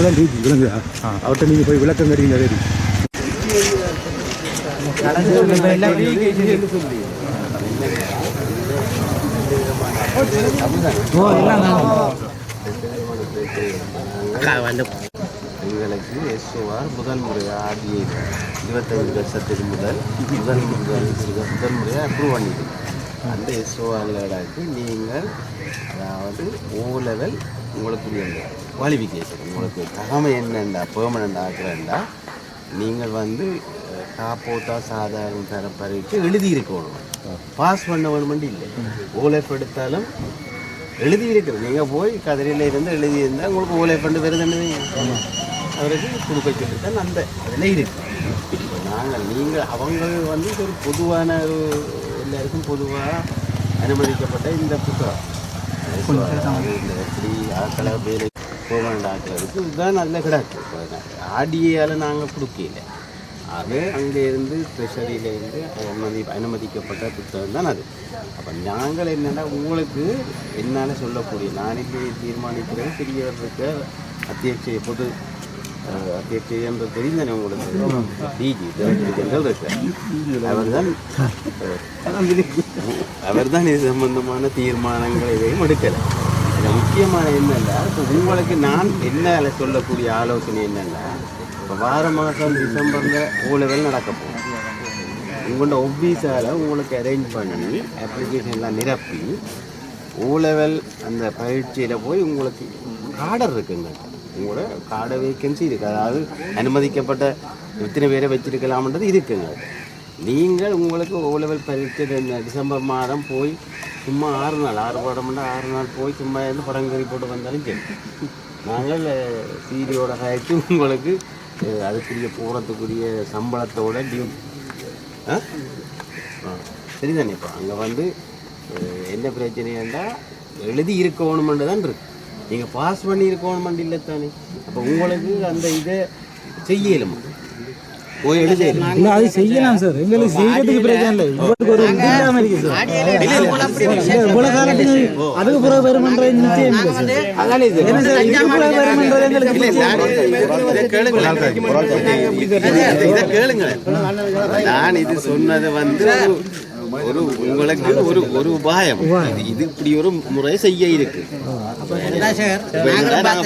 தான் டிஜி விளங்குதா அவர்கிட்ட நீங்கள் போய் விளக்கம் தரீங்க சரி எங்களுக்கு எஸ்ஓஆர் முதல் முறையாக ஆர்டிஐ இருபத்தைந்து வருஷத்துக்கு முதல் முதல் முதல் முதல் முறையாக அப்ரூவ் பண்ணிட்டு அந்த எஸ்ஓஆர்லடாக்கு நீங்கள் அதாவது ஓ லெவல் உங்களுக்கு அந்த குவாலிஃபிகேஷன் உங்களுக்கு தகமை என்னண்டா? பெர்மனண்ட் ஆக்குறேன்டா நீங்கள் வந்து காப்போத்தா சாதாரண தர பரீட்சை எழுதியிருக்கணும் பாஸ் பண்ண வேணுமெண்டு இல்லை. ஓலெஃப் எடுத்தாலும் எழுதி இருக்கிறது நீங்கள் போய் கதிரையில் இருந்து எழுதியிருந்தால் உங்களுக்கு ஓலை ஃபண்டு வருதுன்னு அவருக்கு கொடுக்க சொல்லித்தான் அந்த அதில் இருக்கு. இப்போ நாங்கள் நீங்கள் அவங்க வந்து ஒரு பொதுவான ஒரு எல்லாருக்கும் பொதுவாக அனுமதிக்கப்பட்ட இந்த புத்தகம். அது இந்த ஆக்களை வேலை போகணும் ஆக்கிறதுக்கு இதுதான் நல்ல கிடாக்கு ஆடியால் நாங்கள் கொடுக்கல அது அங்கேருந்து ட்ரெஷரியிலேருந்து அனுமதி அனுமதிக்கப்பட்ட புத்தகம் தான் அது அப்போ நாங்கள் என்னென்னா உங்களுக்கு என்னால் சொல்லக்கூடிய நான் இப்போ தீர்மானிக்கிறது பெரியவர் இருக்க அத்தியட்சை பொது அஹ், என்று தெரிந்தனே உங்களுக்கு டிஜி இருக்கு இருக்கார் அவர் தான் அவர் தான் இது சம்பந்தமான தீர்மானங்களை இதையும் எடுக்கலை இதில் முக்கியமான என்னென்னா இப்போ உங்களுக்கு நான் என்ன சொல்லக்கூடிய ஆலோசனை என்னென்னா இப்போ வார மாதம் டிசம்பரில் ஓ லெவல் நடக்க போகும் உங்களோட ஒஃபீஸால் உங்களுக்கு அரேஞ்ச் பண்ணி அப்ளிகேஷன் எல்லாம் நிரப்பி ஓ லெவல் அந்த பயிற்சியில் போய் உங்களுக்கு கார்டர் இருக்குங்க உங்களோட கார்டை வேக்கன்சி இருக்குது அதாவது அனுமதிக்கப்பட்ட எத்தனை பேரை வச்சிருக்கலாம்ன்றது இருக்குங்க நீங்கள் உங்களுக்கு ஓ லெவல் பரீட்சை இந்த டிசம்பர் மாதம் போய் சும்மா ஆறு நாள் ஆறு பாடம்னா ஆறு நாள் போய் சும்மா இருந்து படங்கறி போட்டு வந்தாலும் சரி. நாங்கள் சீரியோட காய்ச்சி உங்களுக்கு அதுக்குரிய போகிறதுக்குரிய சம்பளத்தோட டியூ ஆ? ஆ சரிதானே இப்போ? அங்கே வந்து என்ன என்ன பிரச்சனையாண்டா எழுதி இருக்கணுமெண்டு தான் இருக்கு. நீங்கள் பாஸ் பண்ணி இருக்கணுமெண்டு இல்லை தானே அப்போ உங்களுக்கு அந்த இதை செய்யலுமா? போய் எழுதலும் இல்லை அது செய்யலாம் சார். எங்களுக்கு செய்யறதுக்கு பிரச்சனை இல்லை. இவருக்கு ஒரு இது இல்லாமல் இருக்கு சார். இவ்வளோ காலத்துக்கு அதுக்கு பிறகு வருமன்ற நிச்சயம் இல்லை சார். அதானே இது. என்ன சார் இதுக்கு பிறகு வருமன்றது எங்களுக்கு இல்ல, நிச்சயம் நான் இதை கேளுங்களேன். இதை- இதை கேளுங்களேன். நான் இது சொன்னது வந்து ஒரு- உங்களுக்கு ஒரு ஒரு உபாயம். இது- இப்படி ஒரு முறை செய்ய இருக்கு.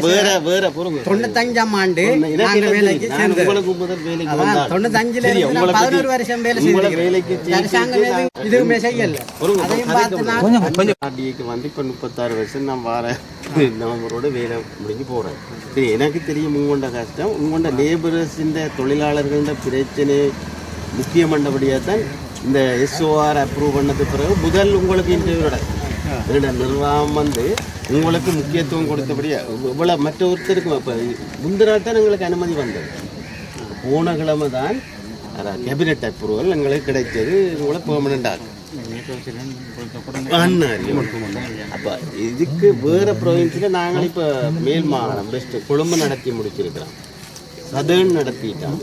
வேற வேற பொறுங்க. தொண்ணூத்தஞ்சாம் ஆண்டு உங்களுக்கு முதல் வேலைக்கு தொண்ணூத்தஞ்சுல பதினோரு வருஷம் வேலை. வேலைக்கு இதுவுமே செய்யல. கொஞ்சம் கொஞ்சம். ஆர்டிஐக்கு வந்து இப்போ முப்பத்தாறு வருஷம் நான் வார நவம்பரோட வேலை முடிஞ்சு போகிறேன் சரி எனக்கு தெரியும் உங்களோட கஷ்டம். உங்களோட லேபரர்ஸின் தொழிலாளர்கள பிரச்சனை முக்கியமானபடியாக தான் இந்த எஸ்ஓஆர் அப்ரூவ் பண்ணது பிறகு முதல் உங்களுக்கு இன்டர்வியூ நடக்கும் நிர்வாகம் வந்து உங்களுக்கு முக்கியத்துவம் கொடுத்தபடியா இவ்வளோ மற்ற ஒருத்தருக்கு இப்போ முந்தின நாள் தான் எங்களுக்கு அனுமதி வந்தது. போன கிழமை தான் கேபினட் அப்ரூவல் எங்களுக்கு கிடைச்சது உங்களை பெர்மனண்ட் ஆகும் அப்போ இதுக்கு வேற ப்ரொவின்ஸில் நாங்கள் இப்போ மேல் மாகாணம் பெஸ்ட் கொழும்பு நடத்தி முடிச்சிருக்கிறோம். சதர்ன் நடத்திட்டோம்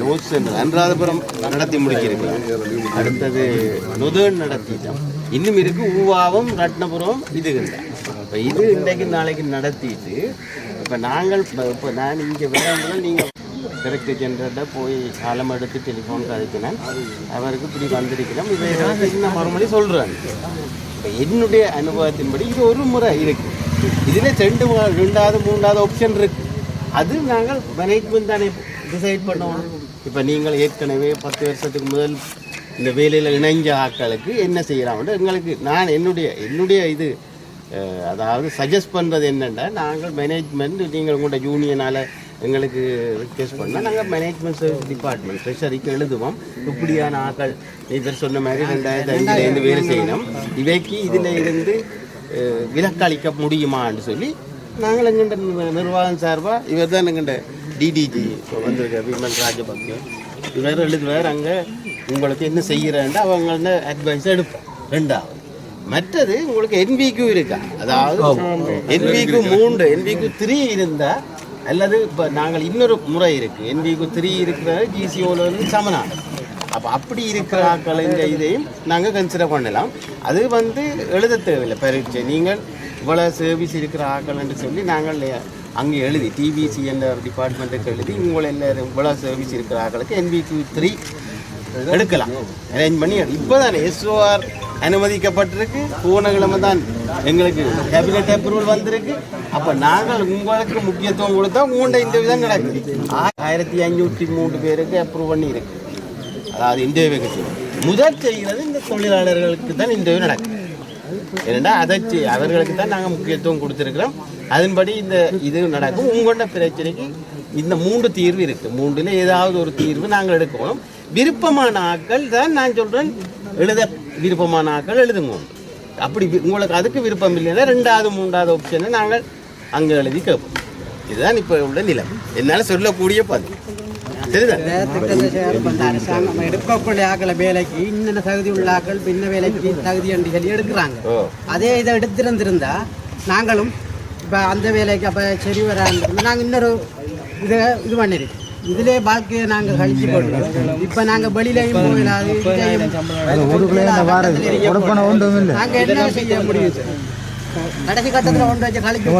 நோட்ஸ் அனுராதபுரம் நடத்தி முடிக்கிறீங்களா அடுத்தது நொதர்ன் நடத்திட்டான். இன்னும் இருக்கு ஊவாவும் ரட்னபுரம் இது இப்போ இது இன்றைக்கு நாளைக்கு நடத்திட்டு இப்போ நாங்கள் இப்போ நான் இங்கே விளையாடும்போது நீங்கள் கரெக்ட் ஜென்ரல்ல போய் காலம் எடுத்து டெலிஃபோன் கதைக்கினேன் அவருக்கு இப்படி வந்திருக்கிறோம். இதை நான் இன்னும் மறுமொழி சொல்கிறாங்க இப்போ என்னுடைய அனுபவத்தின்படி இது ஒரு முறை இருக்குது இதில் ரெண்டு ரெண்டாவது மூன்றாவது ஆப்ஷன் இருக்குது அது நாங்கள் மேனேஜ்மெண்ட் தானே டிசைட் பண்ணுவோம் இப்போ நீங்கள் ஏற்கனவே பத்து வருஷத்துக்கு முதல் இந்த வேலையில் இணைஞ்ச ஆட்களுக்கு என்ன செய்யலாம்னு எங்களுக்கு நான் என்னுடைய என்னுடைய இது அதாவது சஜஸ்ட் பண்ணுறது என்னென்னா நாங்கள் மேனேஜ்மெண்ட் நீங்கள் உங்களோட யூனியனால் எங்களுக்கு ரிக்வெஸ்ட் பண்ணால் நாங்கள் மேனேஜ்மெண்ட் சர்வீஸ் டிபார்ட்மெண்ட் ட்ரெஷரிக்கு எழுதுவோம். இப்படியான ஆட்கள் இவர் சொன்ன மாதிரி ரெண்டாயிரத்தி அஞ்சுலேருந்து வேலை செய்யணும். இவைக்கு இதில் இருந்து விலக்களிக்க முடியுமான்னு சொல்லி நாங்கள் எங்கள்கிட்ட நிர்வாகம் சார்பாக இவர் தான் எங்கள்கிட்ட டிடிஜி வந்திருக்க விமல் ராஜபக்சே. இவர் எழுதுவார் அங்கே உங்களுக்கு என்ன செய்கிறேன்ட்டு அவங்கள்ட்ட அட்வைஸ் எடுப்போம். ரெண்டாவது மற்றது உங்களுக்கு என்பிக்கு இருக்கா? அதாவது என்பிக்கு மூன்று என்பிக்கு த்ரீ இருந்தா அல்லது இப்போ நாங்கள் இன்னொரு முறை இருக்கு. என்பிக்கு த்ரீ இருக்கிற ஜிசிஓல இருந்து சமநாடு. அப்போ அப்படி இருக்கிற ஆக்களின் இதையும் நாங்கள் கன்சிடர் பண்ணலாம். அது வந்து எழுத தேவையில்லை. பரீட்சை நீங்கள் இவ்வளோ சர்வீஸ் இருக்கிற ஆக்கள்னு சொல்லி நாங்கள் அங்கே எழுதி டிபிசி என்ற டிபார்ட்மெண்ட்டுக்கு எழுதி உங்களை எல்லாரும் இவ்வளோ சர்வீஸ் இருக்கிற ஆட்களுக்கு என்பிக்யூ த்ரீ எடுக்கலாம். அரேஞ்ச் பண்ணி இப்போ தானே எஸ்ஓஆர் அனுமதிக்கப்பட்டிருக்கு. போன கிழமை தான் எங்களுக்கு கேபினட் அப்ரூவல் வந்திருக்கு. அப்போ நாங்கள் உங்களுக்கு முக்கியத்துவம் கொடுத்தா உங்கள்கிட்ட இந்த விதம் நடக்குது. ஆயிரத்தி ஐநூற்றி மூன்று பேருக்கு அப்ரூவ் பண்ணி அதாவது அதாவது இன்டர்வியூக்கு முதல் செய்கிறது இந்த தொழிலாளர்களுக்கு தான் இன்டர்வியூ நடக்கும் ஏன்னா அதை செய்- அவர்களுக்கு தான் நாங்கள் முக்கியத்துவம் கொடுத்துருக்குறோம். அதன்படி இந்த இது நடக்கும். உங்களோட பிரச்சனைக்கு இந்த மூன்று தீர்வு இருக்குது மூன்றில் ஏதாவது ஒரு தீர்வு நாங்கள் எடுக்கணும். விருப்பமான ஆட்கள் தான் நான் சொல்கிறேன் எழுத விருப்பமான ஆட்கள் எழுதுங்க. அப்படி உங்களுக்கு அதுக்கு விருப்பம் இல்லைன்னா ரெண்டாவது மூன்றாவது ஆப்ஷனை நாங்கள் அங்கே எழுதி கேட்போம். இதுதான் இப்போ உள்ள நிலம் என்னால் சொல்லக்கூடிய பதில். அரசாங்கம் எடுக்கக்கூடிய ஆக்களை வேலைக்கு இன்னென்ன தகுதி உள்ள ஆக்கள் பின்ன வேலைக்கு தகுதி என்று சொல்லி எடுக்கிறாங்க அதே இதை எடுத்திருந்திருந்தா நாங்களும் இப்போ அந்த வேலைக்கு அப்போ சரி வராங்க நாங்கள் இன்னொரு இதை இது பண்ணிருக்கோம். இதிலே வாழ்க்கையை நாங்கள் கழிச்சு போட்டுருக்கோம் இப்போ நாங்கள் வெளியிலையும் போயிடாது நாங்கள் என்ன செய்ய முடியும்? சார்? கடைசி கட்டத்தில் ஒன்று வச்சு கழிச்சு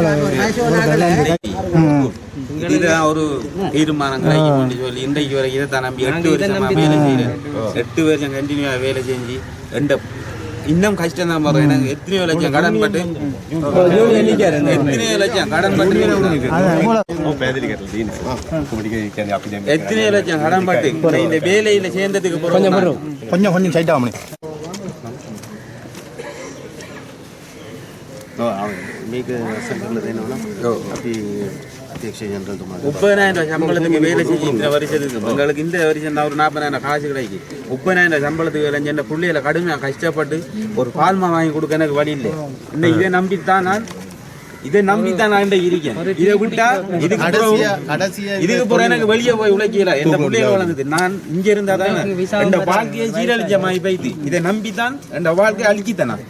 இதுதான் ஒரு தீர்மானம் கிடைக்கும் சொல்லி இன்றைக்கு வரைக்கும் இதை தான் நம்பி எட்டு வருஷமா வேலை செய்யறேன் எட்டு வருஷம் கண்டினியூவா வேலை செஞ்சு எந்த இன்னும் கஷ்டம் தான் வரும். எனக்கு எத்தனையோ லட்சம் கடன் பட்டு எத்தனையோ லட்சம் கடன் பட்டு எத்தனையோ லட்சம் கடன் பட்டு. இந்த வேலையில சேர்ந்ததுக்கு கொஞ்சம் கொஞ்சம் சைட் ஆகணும் முப்பதாயிரம் சம்பளத்துக்கு வேலை செஞ்சு இந்த வருஷத்துக்கு எங்களுக்கு இந்த வருஷம் தான் ஒரு நாற்பதாயிரம் காசு கிடைக்கு முப்பதாயிரம் சம்பளத்துக்கு வேலை செஞ்ச பிள்ளைகளை கடுமையாக கஷ்டப்பட்டு ஒரு பால்மா வாங்கி கொடுக்க எனக்கு வழி இல்லை இன்னும் இதை நம்பித்தான் நான் இதை நம்பித்தான் நான் இந்த இருக்கேன் இதை விட்டா இதுக்கு பிறகு- கடைசியா இதுக்கு பிறகு எனக்கு வெளியே போய் உழைக்கல எந்த பிள்ளைகள் வளர்ந்தது நான் இங்க இருந்தா தான் என் வாழ்க்கையை சீரழிச்சமாய் போயிட்டு இதை நம்பித்தான் என் வாழ்க்கையை அழிக்கித்தேன் நான்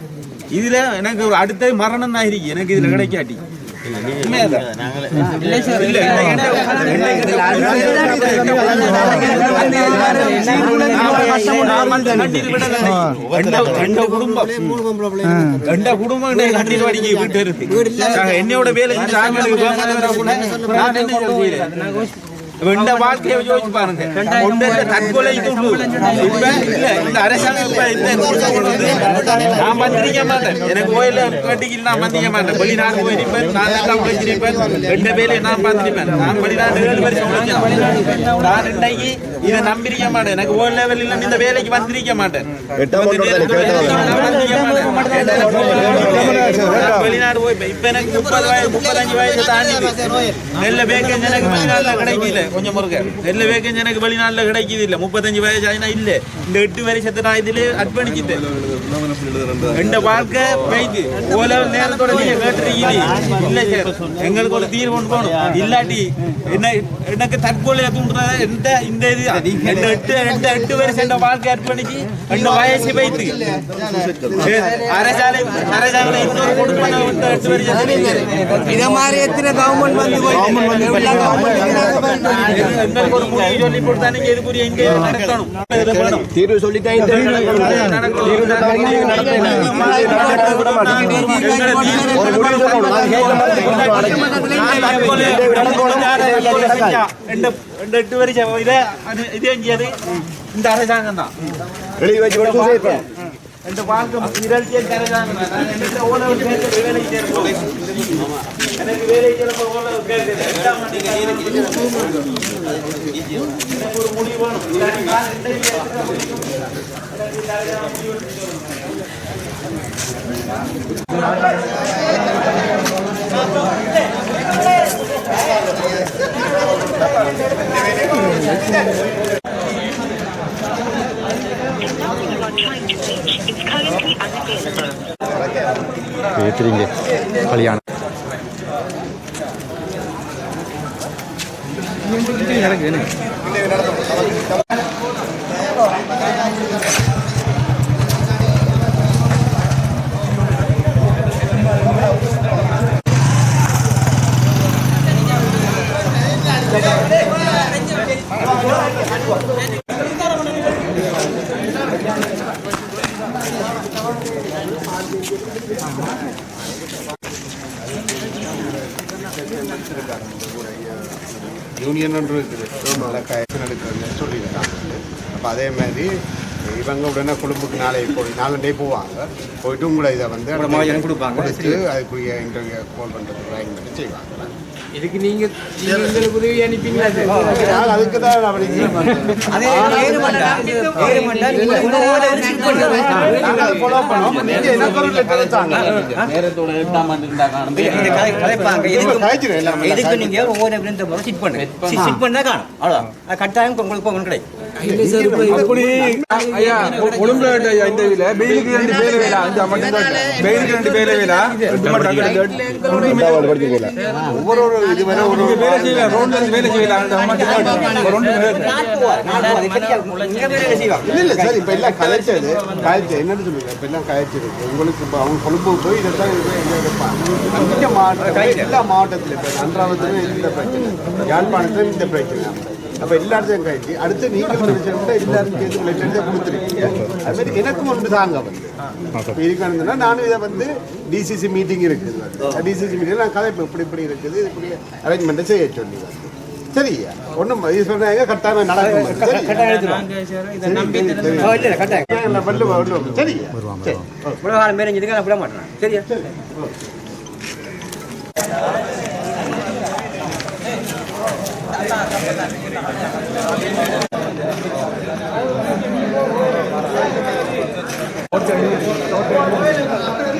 இதுல எனக்கு ஒரு அடுத்த மரணம் தான் இருக்கு எனக்கு இதுல கிடைக்காட்டி உண்மையாதான். இல்லை சார், இல்லை. நான் வந்து கண்ணீர் விடலை. எந்த- எந்த குடும்பம் எந்த குடும்பம் என்னை கண்ணீர் வடிக்க விட்டு இருக்கு நாங்க என்னையோட வேலை செஞ்சு இந்த வாழ்க்கையை யோசிச்சு பாருங்க. ஒன்று தற்கொலை துண்டு இப்ப இல்ல இந்த அரசாங்கம் இப்ப இந்த நான் மந்திரிக்க மாட்டேன். எனக்கு கோயில கட்டிக்கு நான் மந்திரிக்க மாட்டேன். வெளிநாடு போயிருப்பேன் நான் எல்லாம் உழைச்சிருப்பேன் ரெண்டு வேலையை நான் பார்த்திருப்பேன் நான் வெளிநாடு ஏழு வருஷம் நான் இன்னைக்கு இதை நம்பிருக்க மாட்டேன். எனக்கு ஓ லெவலில் இந்த வேலைக்கு வந்திருக்க மாட்டேன். வெளிநாடு போய் இப்ப எனக்கு முப்பது வயசு முப்பத்தஞ்சு வயசு தாண்டி நெல்ல வேக்கஞ்சி எனக்கு வெளிநாட்டுல கிடைக்கல. கொஞ்சம் முருக நெல்ல வேக்கஞ்சி எனக்கு வெளிநாட்டுல கிடைக்குது இல்ல முப்பத்தஞ்சு வயசு ஆயினா இல்ல. இந்த எட்டு வருஷத்தை நான் இதுல அர்ப்பணிச்சிட்டேன். எந்த வாழ்க்கை பெய்து ஓல நேரத்தோட நீங்க கேட்டுருக்கீங்க. இல்ல சார் எங்களுக்கு ஒரு தீர்வு போகணும். இல்லாட்டி என்ன எனக்கு தற்கொலை தூண்டுறத எந்த இந்த இது இந்த எட்டு ரெண்டு எட்டு வருஷம் இந்த வாழ்க்கை அர்ப்பணிச்சு இந்த வயசு வைத்து அரசாலை அரசாலை இன்னொரு கொடுப்பன விட்டு எட்டு வருஷம் இதை மாதிரி எத்தனை கவர்மெண்ட் வந்து எங்களுக்கு ஒரு முடிவு சொல்லி கொடுத்தா நீங்க இதுக்குரிய இங்க நடக்கணும் இந்த எட்டு வருஷம் இதே இதே செஞ்சது இந்த அரசாங்கம் தான் எழுதி வச்சு கூட சூசைட் இந்த வாழ்க்கை நிகழ்ச்சியை அரசாங்கம் தான் நான் என்னட்ட ஓலை விட்டு கேட்டு வேலை செய்யறேன் எனக்கு வேலை செய்யறப்ப ஓலை கேட்குது எட்டாம் எனக்கு ஒரு முடிவு வேணும் பேசுறீங்க. கல்யாணம். எனக்கு யூனியன் இருக்குது. நடக்கிறது சொல்லியிருக்காங்க. அப்போ அதே மாதிரி இவங்க உடனே கொழும்புக்கு நாளை போய் நாலண்டே போவாங்க. போயிட்டு உங்களை இதை வந்து கொடுப்பாங்க. அதுக்குரிய இன்டர்வியூ கால் பண்ணுறதுக்கு ட்ரைங் பண்ணி செய்வாங்க. இதுக்கு நீங்க எங்களுக்கு உதவி அனுப்பிங்களா அதுக்கு தான் அப்படி பண்ணோம். எனக்கு ஒரு தாங்க. நேரத்தோட ஆண்டு காணும். இதுக்கு நீங்க ஒவ்வொரு விருந்த முறை சிட் பண்ணுங்க சிட் பண்ணா? காணும். அவ்வளவுதான். அது கட்டாயம் உங்களுக்கு கிடைக்கும் அப்படி ஐயா ஐயா இந்த இதுல பெயிலுக்கு ரெண்டு பேர் வேலை மட்டும் பெயிலுக்கு ரெண்டு பேர் வேலை ஒவ்வொரு ஒரு இதுவரை ஒரு ஒரு வேலை ரோட்ல இருந்து அந்த இல்ல இல்ல சார் இப்ப எல்லாம் கலைச்சது கலைச்சு என்னன்னு சொல்லுங்க இப்ப எல்லாம் கலைச்சிருக்கு உங்களுக்கு இப்ப அவங்க கொழும்பு போய் இது இதை எடுப்பாங்க. அங்கே மாவட்டம் எல்லா மாவட்டத்திலும் இப்ப அன்றாவத்திலும் இந்த பிரச்சனை. யாழ்ப்பாணத்திலும் இந்த பிரச்சனை. அப்ப எல்லா இடத்தையும் கழிச்சு அடுத்து நீங்கள் பிரச்சனை எல்லாரும் சேர்ந்து லெட்டர் கொடுத்துருக்கீங்க. அது மாதிரி எனக்கும் ஒன்று தாங்க வந்து. இப்ப இருக்கணும்னா நானும் இதை வந்து டிசிசி மீட்டிங் இருக்குது. டிசிசி மீட்டிங் நான் கதை இப்ப இப்படி இப்படி இருக்குது இப்படி அரேஞ்ச்மெண்ட்டை செய்ய சொல்லி வந்து. சரியா? ஒன்றும் இது சொன்னாங்க கட்டாயம் நடக்கும் இல்ல கட்டாயம் வெள்ளு வெள்ளு சரியா? சரி உலகாரம் और चाहिए और चाहिए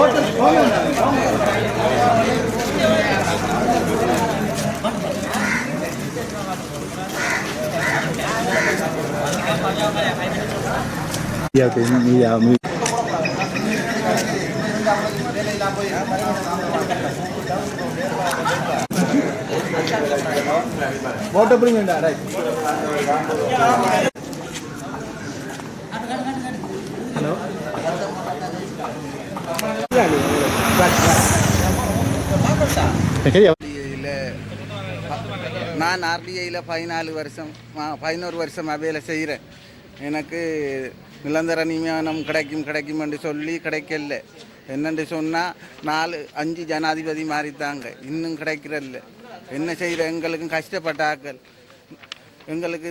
மேலே இதுக்கு நான் விட மாட்டேன் சரியா ஓட்ட பிடிங்க நான் ஆர்டிஐயில் பதினாலு வருஷம் பதினோரு வருஷமாக வேலை செய்கிறேன் எனக்கு நிரந்தர நியமனம் கிடைக்கும் கிடைக்கும் என்று சொல்லி கிடைக்கல என்னென்று சொன்னால் நாலு அஞ்சு ஜனாதிபதி மாறித்தாங்க இன்னும் கிடைக்கிறல்ல என்ன செய்கிற எங்களுக்கும் கஷ்டப்பட்ட ஆக்கள் எங்களுக்கு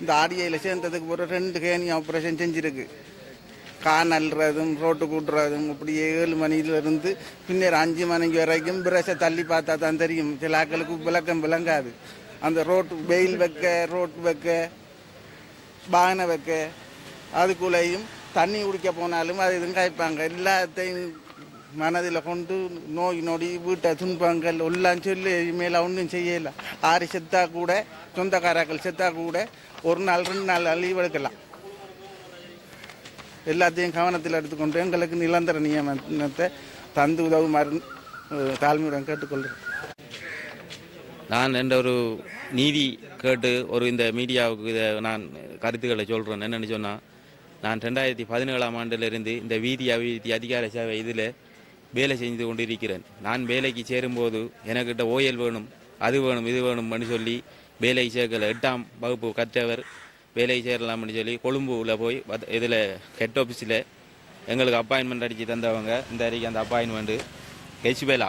இந்த ஆர்டிஐயில் சேர்ந்ததுக்கு ஒரு ரெண்டு கேணி ஆப்ரேஷன் செஞ்சுருக்கு கான் அல்றதும் ரோட்டு கூட்டுறதும் இப்படி ஏழு மணியிலிருந்து பின்னர் அஞ்சு மணிக்கு வரைக்கும் பிரஷை தள்ளி பார்த்தா தான் தெரியும். சில ஆக்களுக்கு விளக்கம் விளங்காது. அந்த ரோட்டு வெயில் வைக்க ரோட்டு வைக்க பானை வைக்க அதுக்குள்ளேயும் தண்ணி குடிக்க போனாலும் அது இதுவும் காய்ப்பாங்க. எல்லாத்தையும் மனதில் கொண்டு நோய் நொடி வீட்டை துன்பங்கள் எல்லாம் சொல்லி மேலே ஒன்றும் செய்யலை. ஆறு செத்தா கூட சொந்தக்காராக்கள் செத்தா கூட ஒரு நாள் ரெண்டு நாள் லீவ் எடுக்கலாம் எல்லாத்தையும் கவனத்தில் எடுத்துக்கொண்டு எங்களுக்கு நிரந்தர நியமனத்தை தந்து உதவுமாறு மருந்து தாழ்மையுடன் கேட்டுக்கொள்கிறேன் நான் என்ற ஒரு நீதி கேட்டு ஒரு இந்த மீடியாவுக்கு இதை நான் கருத்துக்களை சொல்கிறேன் என்னென்னு சொன்னால் நான் ரெண்டாயிரத்தி பதினேழாம் ஆண்டிலிருந்து இந்த வீதி அபிவிருத்தி அதிகார சேவை இதில் வேலை செஞ்சு கொண்டிருக்கிறேன். நான் வேலைக்கு சேரும்போது எனக்கிட்ட ஓயல் வேணும் அது வேணும் இது வேணும்னு சொல்லி வேலை சேர்க்கல. எட்டாம் வகுப்பு கற்றவர் வேலை சேரலாம்னு சொல்லி கொழும்புவில் போய் இதில் ஹெட் ஆஃபீஸில் எங்களுக்கு அப்பாயின்மெண்ட் அடித்து தந்தவங்க இந்த அறிக்கை அந்த அப்பாயின்மெண்ட்டு ஹெச்பெலா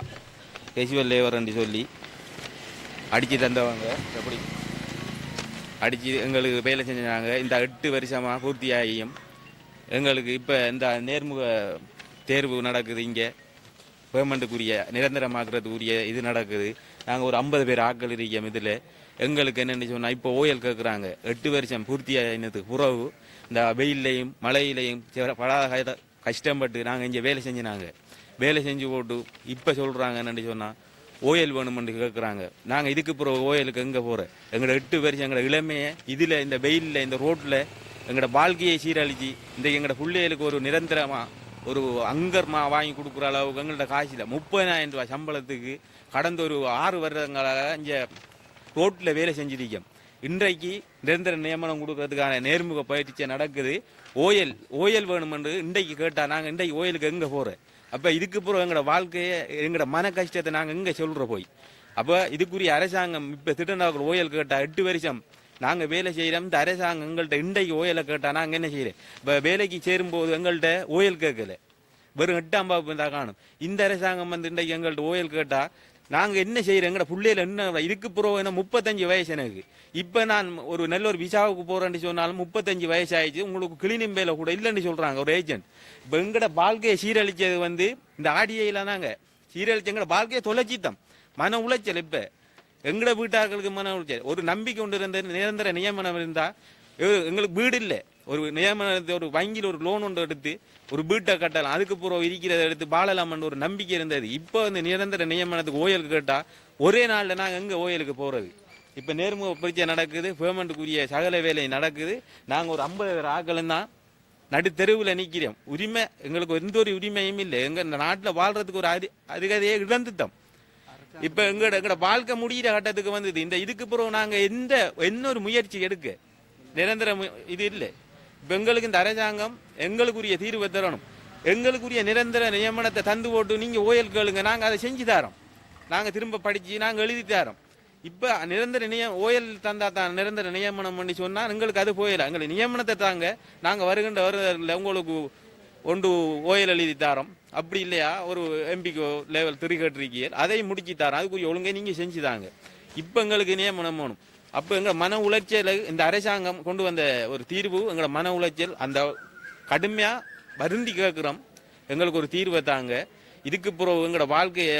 ஹெச்பெல் லேவர்ன்னு சொல்லி அடித்து தந்தவங்க எப்படி? அடித்து எங்களுக்கு வேலை செஞ்சாங்க. இந்த எட்டு வருஷமாக பூர்த்தியாகியும். எங்களுக்கு இப்போ இந்த நேர்முக தேர்வு நடக்குது இங்கே. பேமெண்ட்டுக்குரிய நிரந்தரமாக்குறதுக்குரிய இது நடக்குது. நாங்கள் ஒரு ஐம்பது பேர் ஆட்கள் இருக்கோம் இதில். எங்களுக்கு என்னென்னு சொன்னால் இப்போ ஓயல் கேட்குறாங்க எட்டு வருஷம் பூர்த்தியாகினதுக்கு புறவு இந்த வெயில்லையும் மழையிலையும் படாத கஷ்டப்பட்டு நாங்கள் இங்கே வேலை செஞ்சினாங்க. வேலை செஞ்சு போட்டு இப்போ சொல்கிறாங்க என்னென்னு சொன்னால் ஓயல் வேணுமென்று கேட்குறாங்க நாங்கள் இதுக்கு பிறகு ஓயலுக்கு எங்கே போகிறோம் எங்களோட எட்டு வருஷம் எங்களோட இளமையை இதில் இந்த வெயிலில் இந்த ரோட்டில் எங்களோட வாழ்க்கையை சீரழிச்சு இந்த எங்களோட பிள்ளைகளுக்கு ஒரு நிரந்தரமாக ஒரு அங்கர்மா வாங்கி கொடுக்குற அளவுக்கு எங்கள்கிட்ட காசு இல்லை. முப்பதாயிரம் ரூபாய் சம்பளத்துக்கு கடந்த ஒரு ஆறு வருடங்களாக இங்கே ரோட்டில் வேலை செஞ்சிருக்கோம் இன்றைக்கு நிரந்தர நியமனம் கொடுக்கறதுக்கான நேர்முக பயிற்சி நடக்குது. ஓயல் ஓயல் வேணுமென்று இன்றைக்கு கேட்டால் நாங்கள் இன்றைக்கு ஓயலுக்கு எங்கே போகிறோம் அப்போ இதுக்கு பிறகு எங்களோட வாழ்க்கையை எங்களோட மன கஷ்டத்தை நாங்கள் எங்கே சொல்கிற போய். அப்போ இதுக்குரிய அரசாங்கம் இப்போ திட்டநாயக்கர் ஓயல் கேட்டால் எட்டு வருஷம் நாங்கள் வேலை செய்கிறோம் இந்த அரசாங்கம் எங்கள்கிட்ட இன்றைக்கு ஓயலை கேட்டால் நாங்கள் என்ன செய்கிறோம் இப்போ வேலைக்கு சேரும்போது எங்கள்கிட்ட ஓயல் கேட்கல. வெறும் எட்டாம் பாப்பு தான் காணும். இந்த அரசாங்கம் வந்து இன்றைக்கு எங்கள்கிட்ட ஓயல் கேட்டால் நாங்கள் என்ன செய்கிறோம் எங்கட பிள்ளையில என்ன இதுக்கு பிறகு என்ன முப்பத்தஞ்சு வயசு எனக்கு. இப்போ நான் ஒரு நல்ல ஒரு விசாவுக்கு போகிறேன்னு சொன்னாலும் முப்பத்தஞ்சு வயசு ஆயிடுச்சு உங்களுக்கு கிளினிக் வேலை கூட இல்லைன்னு சொல்கிறாங்க ஒரு ஏஜென்ட் இப்போ எங்கட வாழ்க்கையை சீரழிச்சது வந்து இந்த ஆடியையில் நாங்கள் சீரழிச்சு எங்கட வாழ்க்கையை தொலைச்சித்தம் மன உளைச்சல் இப்போ. எங்கட வீட்டார்களுக்கு மன உளைச்சல். ஒரு நம்பிக்கை கொண்டு இருந்த நிரந்தர நியமனம் இருந்தால் எங்களுக்கு வீடு இல்லை. ஒரு நியமனத்தை ஒரு வங்கியில் ஒரு லோன் ஒன்று எடுத்து ஒரு வீட்டை கட்டலாம். அதுக்கு பிறகு இருக்கிறத எடுத்து பாலலாமன் ஒரு நம்பிக்கை இருந்தது. இப்போ வந்து நிரந்தர நியமனத்துக்கு ஓயலுக்கு கேட்டால் ஒரே நாளில் நாங்கள் எங்கே ஓயலுக்கு போகிறது இப்போ நேர்முக பரீட்சை நடக்குது பேமெண்ட்டுக்குரிய சகல வேலை நடக்குது. நாங்கள் ஒரு ஐம்பது பேர் ஆக்களும் தான் நடுத்தெருவில் நிற்கிறோம் உரிமை எங்களுக்கு எந்த ஒரு உரிமையும் இல்லை. எங்கள் இந்த நாட்டில் வாழ்கிறதுக்கு ஒரு அதி அதிகதையே இழந்துட்டோம். இப்போ எங்களோட எங்களோட வாழ்க்கை முடிகிற கட்டத்துக்கு வந்தது. இந்த இதுக்கு பிறகு நாங்கள் எந்த என்ன ஒரு முயற்சி எடுக்க? நிரந்தர இது இல்லை. இப்போ எங்களுக்கு இந்த அரசாங்கம் எங்களுக்குரிய தீர்வை தரணும். எங்களுக்குரிய நிரந்தர நியமனத்தை தந்து போட்டு நீங்கள் ஓயல் கேளுங்க. நாங்கள் அதை செஞ்சு தரோம். நாங்கள் திரும்ப படித்து நாங்கள் எழுதி தரோம். இப்போ நிரந்தர நிய ஓயல் தந்தா தான் நிரந்தர நியமனம் பண்ணி சொன்னால் எங்களுக்கு அது போயிடல எங்களுக்கு நியமனத்தை தாங்க நாங்கள் வருகின்ற வருடத்தில் உங்களுக்கு ஒன்று ஓயல் எழுதி தரோம். அப்படி இல்லையா? ஒரு எம்பிக்கோ லெவல் திருக்கட்டிருக்கீர் அதை முடிச்சு தரோம். அதுக்குரிய ஒழுங்கை நீங்கள் செஞ்சு தாங்க. இப்போ எங்களுக்கு நியமனம் வேணும். அப்போ எங்கள் மன உளைச்சல் இந்த அரசாங்கம் கொண்டு வந்த ஒரு தீர்வு எங்களோட மன உளைச்சல் அந்த கடுமையாக வருந்தி கேட்குறோம். எங்களுக்கு ஒரு தீர்வை தாங்க. இதுக்கு பிறகு எங்களோட வாழ்க்கையை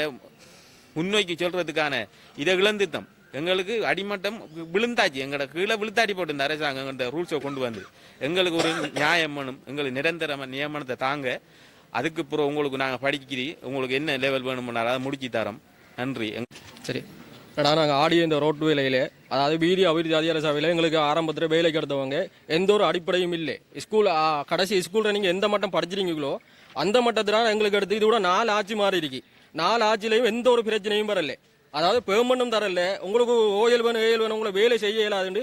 முன்னோக்கி சொல்கிறதுக்கான இதை இழந்துட்டோம். எங்களுக்கு அடிமட்டம் விழுந்தாச்சு. எங்களோட கீழே விழுத்தாடி போட்டு இந்த அரசாங்கம் இந்த ரூல்ஸை கொண்டு வந்து. எங்களுக்கு ஒரு நியாயம் வேணும். எங்களுக்கு நிரந்தர நியமனத்தை தாங்க. அதுக்கு பிறகு உங்களுக்கு நாங்கள் படிக்கிறி உங்களுக்கு என்ன லெவல் வேணும்னாலும் அதை முடிச்சு தரோம். நன்றி. சரி. ஏன்னா நாங்கள் ஆடிய இந்த ரோட்டு வேலையில் அதாவது வீதி அபிவிருத்தி அதிகார சபையில் எங்களுக்கு ஆரம்பத்தில் வேலைக்கு எடுத்தவங்க எந்த ஒரு அடிப்படையும் இல்லை. ஸ்கூல் கடைசி ஸ்கூலில் நீங்கள் எந்த மட்டம் படிச்சிருக்கீங்களோ அந்த மட்டத்தில் எங்களுக்கு எடுத்து இது கூட நாலு ஆட்சி மாறி இருக்கு. நாலு ஆட்சியிலையும் எந்த ஒரு பிரச்சனையும் வரல. அதாவது பெர்மனும் தரல. உங்களுக்கு ஓயல் வேணும் ஏயல் வேணும் உங்களை வேலை செய்ய இயலாதுன்னு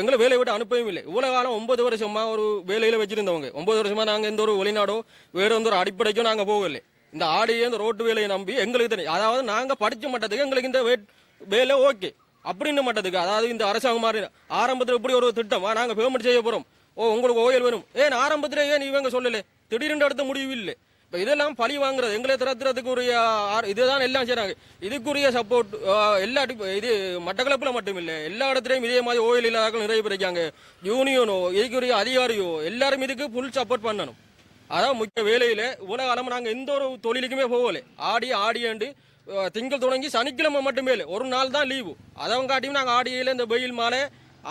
எங்களை வேலையை விட்டு அனுப்பவும் இல்லை. இவ்வளோ காலம் ஒன்பது வருஷமா ஒரு வேலையில் வச்சுருந்தவங்க. ஒன்பது வருஷமா நாங்கள் எந்த ஒரு வெளிநாடோ வேறு எந்த ஒரு அடிப்படைக்கும் நாங்கள் போகலை. இந்த ஆடியே இந்த ரோட்டு வேலையை நம்பி எங்களுக்கு தெரியும். அதாவது நாங்கள் படித்த மட்டத்துக்கு எங்களுக்கு இந்த வெயிட் வேலை ஓகே. அப்படின்னு மட்டத்துக்கு அதாவது இந்த அரசாங்கம் மாதிரி ஆரம்பத்தில் இப்படி ஒரு திட்டம். நாங்கள் பேமெண்ட் செய்ய போகிறோம் ஓ உங்களுக்கு ஓயல் வரும் ஏன் ஆரம்பத்தில் ஏன் இவங்க சொல்லலை? திடீர்னு அடுத்த முடிவு இல்லை. இப்போ இதெல்லாம் பழி வாங்குறது எங்களை திறத்துறதுக்குரிய இதுதான் எல்லாம் செய்கிறாங்க இதுக்குரிய சப்போர்ட் எல்லா இது மட்டக்களப்பில் மட்டும் இல்லை. எல்லா இடத்துலையும் இதே மாதிரி ஓயில் இல்லாதாக்கள் நிறைய பேர் இருக்காங்க. யூனியனோ இதுக்குரிய அதிகாரியோ எல்லாரும் இதுக்கு ஃபுல் சப்போர்ட் பண்ணணும். அதான் முக்கிய வேலையில் உலக காலமாக நாங்கள் எந்த ஒரு தொழிலுக்குமே போகலை. ஆடி ஆடியாண்டு ஆண்டு திங்கள் தொடங்கி சனிக்கிழமை மட்டுமே இல்லை ஒரு நாள் தான் லீவு. அதவங்க காட்டியும் நாங்கள் ஆடியில இந்த வெயில் மாலை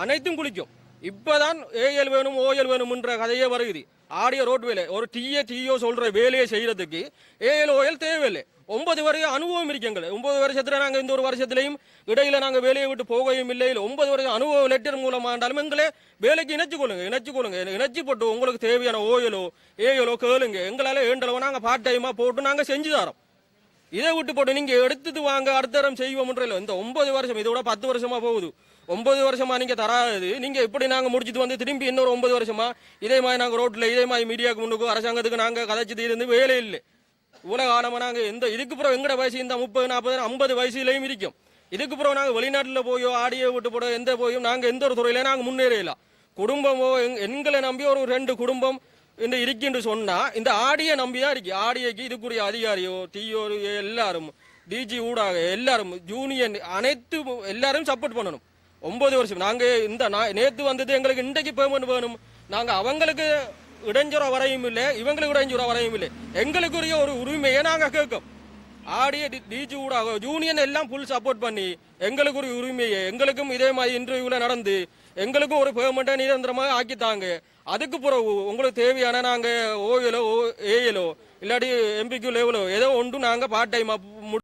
அனைத்தும் குளிக்கும். இப்பதான் ஏஎல் வேணும் ஓஎல் வேணும்ன்ற கதையே வருகுது. ஆடிய ரோட் வேலை ஒரு டீயே டீயோ சொல்கிற வேலையை செய்கிறதுக்கு ஏஎல் ஓஎல் தேவையில்லை. ஒன்பது வரையும் அனுபவம் இருக்கு எங்களை ஒன்பது வருஷத்தில் நாங்கள் இந்த ஒரு வருஷத்துலையும் இடையில நாங்கள் வேலையை விட்டு போகவும் இல்லை. இல்லை ஒன்பது வருஷம் அனுபவ லெட்டர் மூலமாக இருந்தாலும் எங்களை வேலைக்கு இணைச்சு கொள்ளுங்க இணைச்சு கொள்ளுங்க. இணைச்சு போட்டு உங்களுக்கு தேவையான ஓயலோ ஏயலோ கேளுங்க. எங்களால் ஏண்டளவோ நாங்கள் பார்ட் டைமாக போட்டு நாங்கள் செஞ்சு தரோம். இதை விட்டு போட்டு நீங்க எடுத்துட்டு வாங்க அடுத்தரம் செய்வோம் செய்வோம்ன்றல இந்த ஒன்பது வருஷம் இதோட பத்து வருஷமா போகுது. ஒன்பது வருஷமா நீங்க தராது. நீங்க இப்படி நாங்க முடிச்சிட்டு வந்து திரும்பி இன்னொரு ஒன்பது வருஷமா இதே மாதிரி நாங்க ரோட்ல இதே மாதிரி மீடியாவுக்கு முன்னுக்கும் அரசாங்கத்துக்கு நாங்க கதைச்சது இருந்து வேலை இல்லை. இவ்வளவு காலமா நாங்க இந்த இதுக்கு பிறகு எங்கட வயசு? இந்த முப்பது நாற்பது ஐம்பது வயசுலயும் இருக்கும். இதுக்கு பிறகு நாங்க வெளிநாட்டுல போயோ ஆடியோ விட்டு போட எந்த போயும் நாங்க எந்த ஒரு துறையில நாங்க முன்னேறலாம் குடும்பமோ எங் எங்களை நம்பி ஒரு ரெண்டு குடும்பம் இந்த இருக்குன்னு சொன்னால் இந்த ஆடியை நம்பிதான் இருக்கு. ஆடியைக்கு இதுக்குரிய அதிகாரியோ டிஓ எல்லாரும் டிஜி ஊடாக எல்லாரும் ஜூனியன் அனைத்து எல்லாரும் சப்போர்ட் பண்ணணும். ஒன்பது வருஷம். நாங்கள் இந்த நான் நேற்று வந்தது எங்களுக்கு இன்றைக்கு பேமெண்ட் வேணும். நாங்கள் அவங்களுக்கு இடைஞ்சுற வரையும் இல்லை இவங்களுக்கு இடைஞ்சுற வரையும் இல்லை. எங்களுக்குரிய ஒரு உரிமையை நாங்கள் கேட்கும். ஆடிய டிஜி ஊடாக ஜூனியன் எல்லாம் ஃபுல் சப்போர்ட் பண்ணி எங்களுக்கு ஒரு உரிமையை எங்களுக்கும் இதே மாதிரி இன்டர்வியூவில் நடந்து எங்களுக்கும் ஒரு பேமெண்ட்டை நிரந்தரமாக ஆக்கித்தாங்க. அதுக்கு பிறகு உங்களுக்கு தேவையான நாங்கள் ஓவியலோ ஓ ஏஎலோ இல்லாட்டி எம்பிக்யூ லெவலோ ஏதோ ஒன்று நாங்கள் பார்ட் டைம்